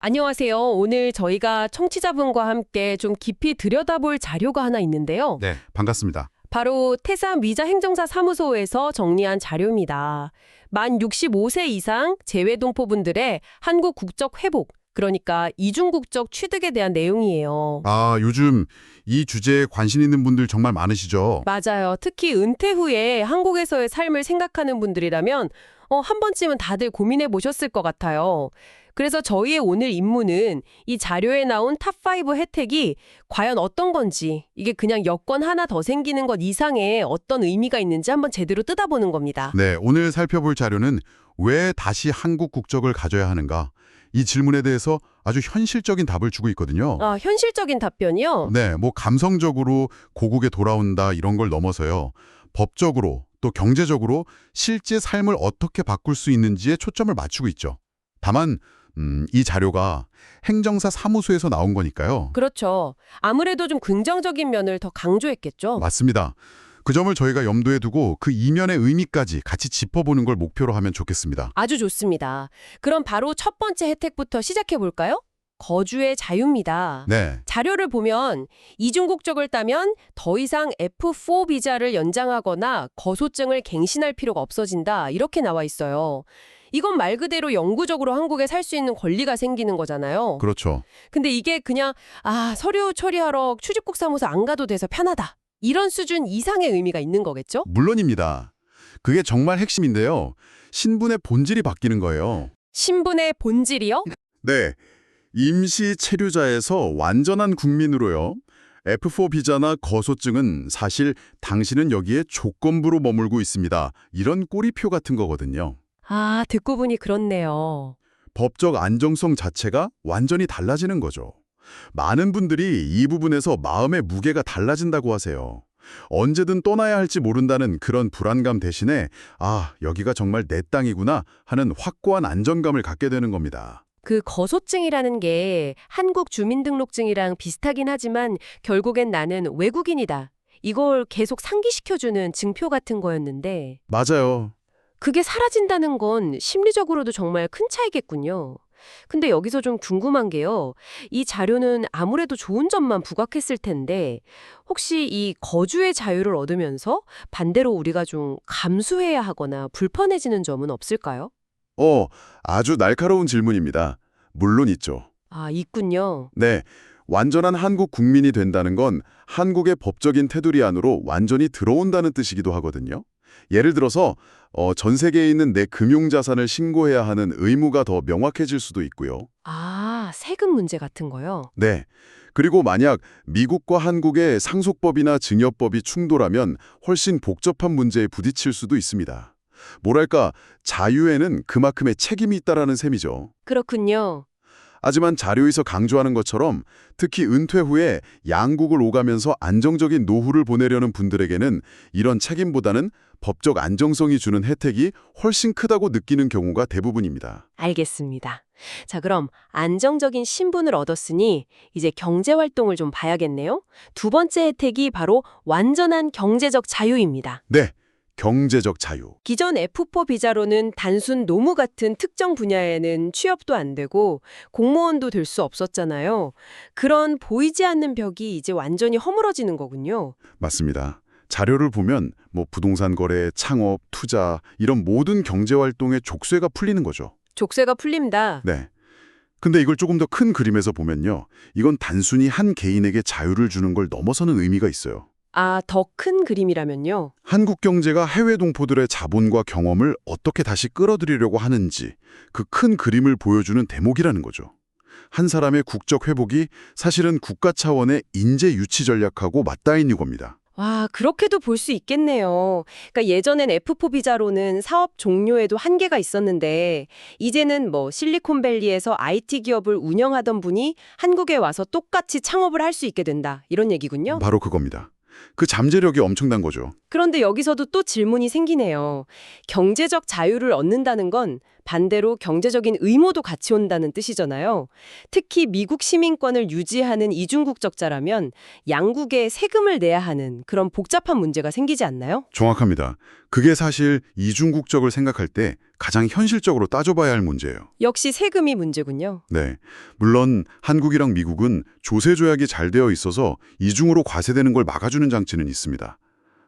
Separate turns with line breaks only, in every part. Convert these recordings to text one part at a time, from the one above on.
안녕하세요. 오늘 저희가 청취자분과 함께 좀 깊이 들여다볼 자료가 하나 있는데요.
네, 반갑습니다.
바로 태산 위자 행정사 사무소에서 정리한 자료입니다. 만 65세 이상 재외 동포분들의 한국 국적 회복, 그러니까 이중 국적 취득에 대한 내용이에요.
아, 요즘 이 주제에 관심 있는 분들 정말 많으시죠?
맞아요. 특히 은퇴 후에 한국에서의 삶을 생각하는 분들이라면 어, 한 번쯤은 다들 고민해 보셨을 것 같아요. 그래서 저희의 오늘 임무는 이 자료에 나온 탑5 혜택이 과연 어떤 건지, 이게 그냥 여권 하나 더 생기는 것 이상의 어떤 의미가 있는지 한번 제대로 뜯어보는 겁니다.
네, 오늘 살펴볼 자료는 왜 다시 한국 국적을 가져야 하는가? 이 질문에 대해서 아주 현실적인 답을 주고 있거든요.
아, 현실적인 답변이요?
네, 뭐 감성적으로 고국에 돌아온다 이런 걸 넘어서요. 법적으로 또 경제적으로 실제 삶을 어떻게 바꿀 수 있는지에 초점을 맞추고 있죠. 다만 음, 이 자료가 행정사 사무소에서 나온 거니까요.
그렇죠. 아무래도 좀 긍정적인 면을 더 강조했겠죠.
맞습니다. 그 점을 저희가 염두에 두고 그 이면의 의미까지 같이 짚어보는 걸 목표로 하면 좋겠습니다.
아주 좋습니다. 그럼 바로 첫 번째 혜택부터 시작해 볼까요? 거주의 자유입니다.
네,
자료를 보면 이중국적을 따면 더 이상 F4 비자를 연장하거나 거소증을 갱신할 필요가 없어진다 이렇게 나와 있어요. 이건 말 그대로 영구적으로 한국에 살 수 있는 권리가 생기는 거잖아요.
그렇죠.
근데 이게 그냥 아 서류 처리하러 출입국 사무소 안 가도 돼서 편하다. 이런 수준 이상의 의미가 있는 거겠죠?
물론입니다. 그게 정말 핵심인데요. 신분의 본질이 바뀌는 거예요.
신분의 본질이요?
네. 임시 체류자에서 완전한 국민으로요. F4 비자나 거소증은 사실 당신은 여기에 조건부로 머물고 있습니다. 이런 꼬리표 같은 거거든요.
아 듣고 보니 그렇네요.
법적 안정성 자체가 완전히 달라지는 거죠. 많은 분들이 이 부분에서 마음의 무게가 달라진다고 하세요. 언제든 떠나야 할지 모른다는 그런 불안감 대신에 아, 여기가 정말 내 땅이구나 하는 확고한 안정감을 갖게 되는 겁니다.
그 거소증이라는 게 한국 주민등록증이랑 비슷하긴 하지만 결국엔 나는 외국인이다. 이걸 계속 상기시켜주는 증표 같은 거였는데
맞아요.
그게 사라진다는 건 심리적으로도 정말 큰 차이겠군요. 근데 여기서 좀 궁금한 게요. 이 자료는 아무래도 좋은 점만 부각했을 텐데 혹시 이 거주의 자유를 얻으면서 반대로 우리가 좀 감수해야 하거나 불편해지는 점은 없을까요?
어, 아주 날카로운 질문입니다. 물론 있죠.
아, 있군요.
네. 완전한 한국 국민이 된다는 건 한국의 법적인 테두리 안으로 완전히 들어온다는 뜻이기도 하거든요. 예를 들어서 어, 전 세계에 있는 내 금융자산을 신고해야 하는 의무가 더 명확해질 수도 있고요.
아, 세금 문제 같은 거요?
네. 그리고 만약 미국과 한국의 상속법이나 증여법이 충돌하면 훨씬 복잡한 문제에 부딪힐 수도 있습니다. 뭐랄까, 자유에는 그만큼의 책임이 있다라는 셈이죠.
그렇군요.
하지만 자료에서 강조하는 것처럼 특히 은퇴 후에 양국을 오가면서 안정적인 노후를 보내려는 분들에게는 이런 책임보다는 법적 안정성이 주는 혜택이 훨씬 크다고 느끼는 경우가 대부분입니다.
알겠습니다. 자, 그럼 안정적인 신분을 얻었으니 이제 경제 활동을 좀 봐야겠네요. 두 번째 혜택이 바로 완전한 경제적 자유입니다.
네, 경제적 자유.
기존 F4 비자로는 단순 노무 같은 특정 분야에는 취업도 안 되고 공무원도 될 수 없었잖아요. 그런 보이지 않는 벽이 이제 완전히 허물어지는 거군요.
맞습니다. 자료를 보면 뭐 부동산 거래, 창업, 투자 이런 모든 경제 활동의 족쇄가 풀리는 거죠.
족쇄가 풀립니다.
네. 근데 이걸 조금 더 큰 그림에서 보면요. 이건 단순히 한 개인에게 자유를 주는 걸 넘어서는 의미가 있어요.
아, 더 큰 그림이라면요.
한국 경제가 해외 동포들의 자본과 경험을 어떻게 다시 끌어들이려고 하는지 그 큰 그림을 보여주는 대목이라는 거죠. 한 사람의 국적 회복이 사실은 국가 차원의 인재 유치 전략하고 맞닿은 유겁니다.
와, 그렇게도 볼 수 있겠네요. 그러니까 예전엔 F4 비자로는 사업 종료에도 한계가 있었는데 이제는 뭐 실리콘밸리에서 IT 기업을 운영하던 분이 한국에 와서 똑같이 창업을 할 수 있게 된다. 이런 얘기군요.
바로 그겁니다. 그 잠재력이 엄청난 거죠.
그런데 여기서도 또 질문이 생기네요. 경제적 자유를 얻는다는 건 반대로 경제적인 의무도 같이 온다는 뜻이잖아요. 특히 미국 시민권을 유지하는 이중국적자라면 양국에 세금을 내야 하는 그런 복잡한 문제가 생기지 않나요?
정확합니다. 그게 사실 이중국적을 생각할 때 가장 현실적으로 따져봐야 할 문제예요.
역시 세금이 문제군요.
네. 물론 한국이랑 미국은 조세 조약이 잘 되어 있어서 이중으로 과세되는 걸 막아주는 장치는 있습니다.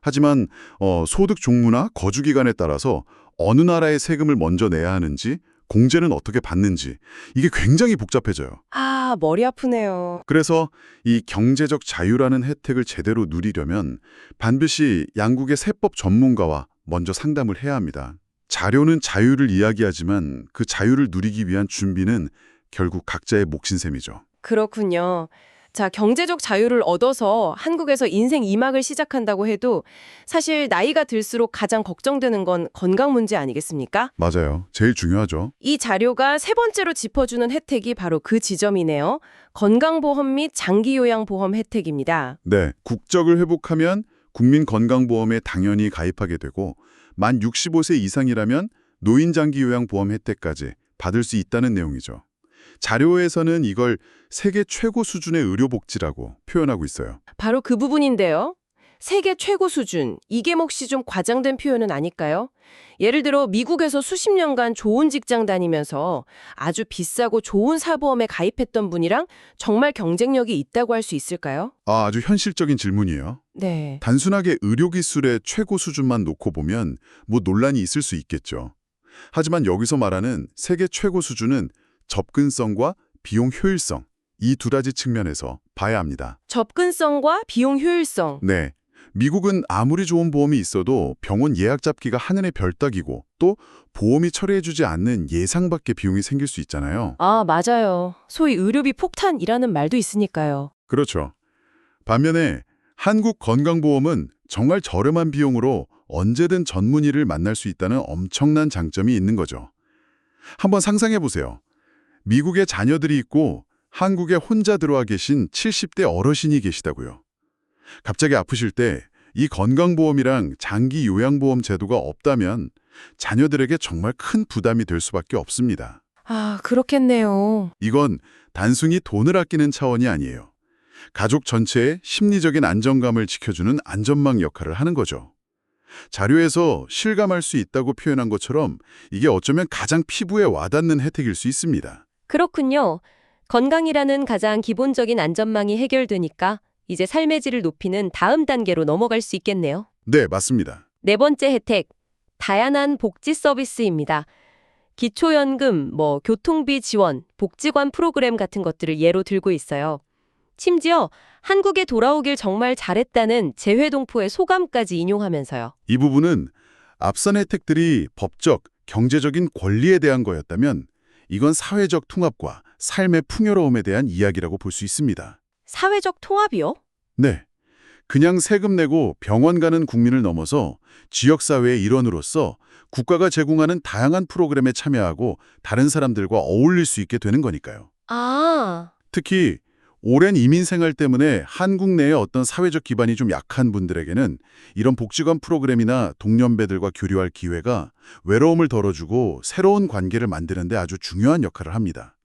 하지만 어, 소득 종류나 거주 기간에 따라서 어느 나라의 세금을 먼저 내야 하는지, 공제는 어떻게 받는지 이게 굉장히 복잡해져요.
아, 머리 아프네요.
그래서 이 경제적 자유라는 혜택을 제대로 누리려면 반드시 양국의 세법 전문가와 먼저 상담을 해야 합니다. 자료는 자유를 이야기하지만 그 자유를 누리기 위한 준비는 결국 각자의 몫인 셈이죠.
그렇군요. 자, 경제적 자유를 얻어서 한국에서 인생 2막을 시작한다고 해도 사실 나이가 들수록 가장 걱정되는 건 건강 문제 아니겠습니까?
맞아요. 제일 중요하죠.
이 자료가 세 번째로 짚어주는 혜택이 바로 그 지점이네요. 건강보험 및 장기요양보험 혜택입니다.
네, 국적을 회복하면 국민건강보험에 당연히 가입하게 되고 만 65세 이상이라면 노인장기요양보험 혜택까지 받을 수 있다는 내용이죠. 자료에서는 이걸 세계 최고 수준의 의료복지라고 표현하고 있어요.
바로 그 부분인데요. 세계 최고 수준, 이게 몫이 좀 과장된 표현은 아닐까요? 예를 들어 미국에서 수십 년간 좋은 직장 다니면서 아주 비싸고 좋은 사보험에 가입했던 분이랑 정말 경쟁력이 있다고 할 수 있을까요?
아, 아주 현실적인 질문이에요.
네.
단순하게 의료기술의 최고 수준만 놓고 보면 뭐 논란이 있을 수 있겠죠. 하지만 여기서 말하는 세계 최고 수준은 접근성과 비용 효율성, 이 두 가지 측면에서 봐야 합니다.
접근성과 비용 효율성.
네. 미국은 아무리 좋은 보험이 있어도 병원 예약 잡기가 하늘의 별따기고 또 보험이 처리해주지 않는 예상 밖의 비용이 생길 수 있잖아요.
아, 맞아요. 소위 의료비 폭탄이라는 말도 있으니까요.
그렇죠. 반면에 한국 건강보험은 정말 저렴한 비용으로 언제든 전문의를 만날 수 있다는 엄청난 장점이 있는 거죠. 한번 상상해 보세요. 미국에 자녀들이 있고 한국에 혼자 들어와 계신 70대 어르신이 계시다고요. 갑자기 아프실 때 이 건강보험이랑 장기 요양보험 제도가 없다면 자녀들에게 정말 큰 부담이 될 수밖에 없습니다.
아, 그렇겠네요.
이건 단순히 돈을 아끼는 차원이 아니에요. 가족 전체의 심리적인 안정감을 지켜주는 안전망 역할을 하는 거죠. 자료에서 실감할 수 있다고 표현한 것처럼 이게 어쩌면 가장 피부에 와닿는 혜택일 수 있습니다.
그렇군요. 건강이라는 가장 기본적인 안전망이 해결되니까 이제 삶의 질을 높이는 다음 단계로 넘어갈 수 있겠네요.
네, 맞습니다.
네 번째 혜택, 다양한 복지 서비스입니다. 기초연금, 뭐 교통비 지원, 복지관 프로그램 같은 것들을 예로 들고 있어요. 심지어 한국에 돌아오길 정말 잘했다는 재회동포의 소감까지 인용하면서요.
이 부분은 앞선 혜택들이 법적, 경제적인 권리에 대한 거였다면 이건 사회적 통합과 삶의 풍요로움에 대한 이야기라고 볼 수 있습니다.
사회적 통합이요?
네. 그냥 세금 내고 병원 가는 국민을 넘어서 지역사회의 일원으로서 국가가 제공하는 다양한 프로그램에 참여하고 다른 사람들과 어울릴 수 있게 되는 거니까요.
아,
특히 오랜 이민 생활 때문에 한국 내에 어떤 사회적 기반이 좀 약한 분들에게는 이런 복지관 프로그램이나 동년배들과 교류할 기회가 외로움을 덜어주고 새로운 관계를 만드는 데 아주 중요한 역할을 합니다.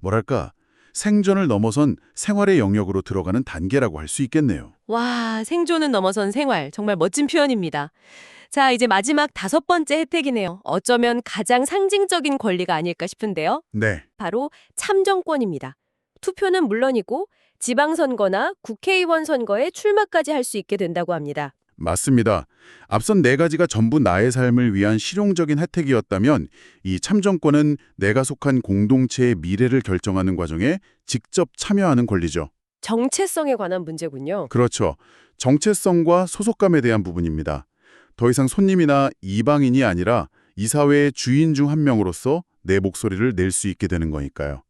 뭐랄까, 생존을 넘어선 생활의 영역으로 들어가는 단계라고 할 수 있겠네요.
와, 생존은 넘어선 생활. 정말 멋진 표현입니다. 자, 이제 마지막 다섯 번째 혜택이네요. 어쩌면 가장 상징적인 권리가 아닐까 싶은데요.
네.
바로 참정권입니다. 투표는 물론이고 지방선거나 국회의원 선거에 출마까지 할 수 있게 된다고 합니다.
맞습니다. 앞선 네 가지가 전부 나의 삶을 위한 실용적인 혜택이었다면 이 참정권은 내가 속한 공동체의 미래를 결정하는 과정에 직접 참여하는 권리죠.
정체성에 관한 문제군요.
그렇죠. 정체성과 소속감에 대한 부분입니다. 더 이상 손님이나 이방인이 아니라 이 사회의 주인 중 한 명으로서 내 목소리를 낼 수 있게 되는 거니까요.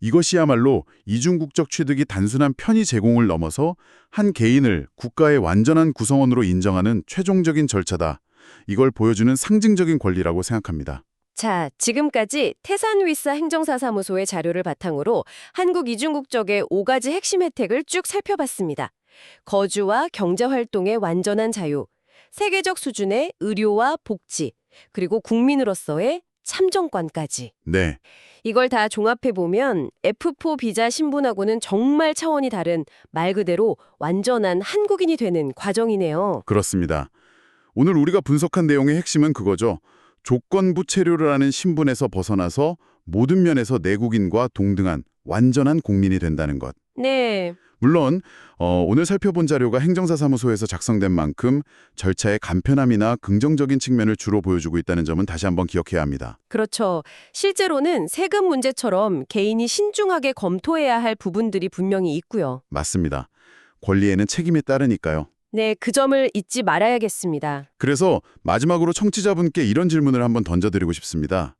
이것이야말로 이중국적 취득이 단순한 편의 제공을 넘어서 한 개인을 국가의 완전한 구성원으로 인정하는 최종적인 절차다. 이걸 보여주는 상징적인 권리라고 생각합니다.
자, 지금까지 태산위사 행정사사무소의 자료를 바탕으로 한국 이중국적의 5가지 핵심 혜택을 쭉 살펴봤습니다. 거주와 경제활동의 완전한 자유, 세계적 수준의 의료와 복지, 그리고 국민으로서의 참정권까지.
네,
이걸 다 종합해 보면 F4 비자 신분하고는 정말 차원이 다른 말 그대로 완전한 한국인이 되는 과정이네요.
그렇습니다. 오늘 우리가 분석한 내용의 핵심은 그거죠. 조건부 체류라는 신분에서 벗어나서 모든 면에서 내국인과 동등한 완전한 국민이 된다는 것.
네.
물론 어, 오늘 살펴본 자료가 행정사 사무소에서 작성된 만큼 절차의 간편함이나 긍정적인 측면을 주로 보여주고 있다는 점은 다시 한번 기억해야 합니다.
그렇죠. 실제로는 세금 문제처럼 개인이 신중하게 검토해야 할 부분들이 분명히 있고요.
맞습니다. 권리에는 책임이 따르니까요.
네, 그 점을 잊지 말아야겠습니다.
그래서 마지막으로 청취자분께 이런 질문을 한번 던져드리고 싶습니다.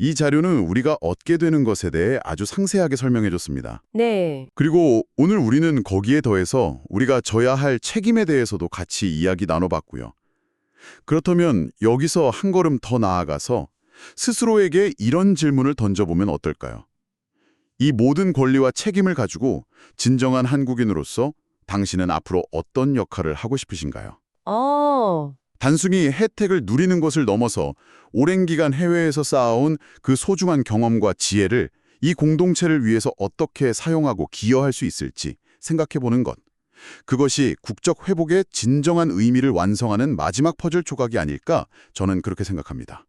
이 자료는 우리가 얻게 되는 것에 대해 아주 상세하게 설명해줬습니다.
네.
그리고 오늘 우리는 거기에 더해서 우리가 져야 할 책임에 대해서도 같이 이야기 나눠봤고요. 그렇다면 여기서 한 걸음 더 나아가서 스스로에게 이런 질문을 던져보면 어떨까요? 이 모든 권리와 책임을 가지고 진정한 한국인으로서 당신은 앞으로 어떤 역할을 하고 싶으신가요?
어,
단순히 혜택을 누리는 것을 넘어서 오랜 기간 해외에서 쌓아온 그 소중한 경험과 지혜를 이 공동체를 위해서 어떻게 사용하고 기여할 수 있을지 생각해보는 것. 그것이 국적 회복의 진정한 의미를 완성하는 마지막 퍼즐 조각이 아닐까 저는 그렇게 생각합니다.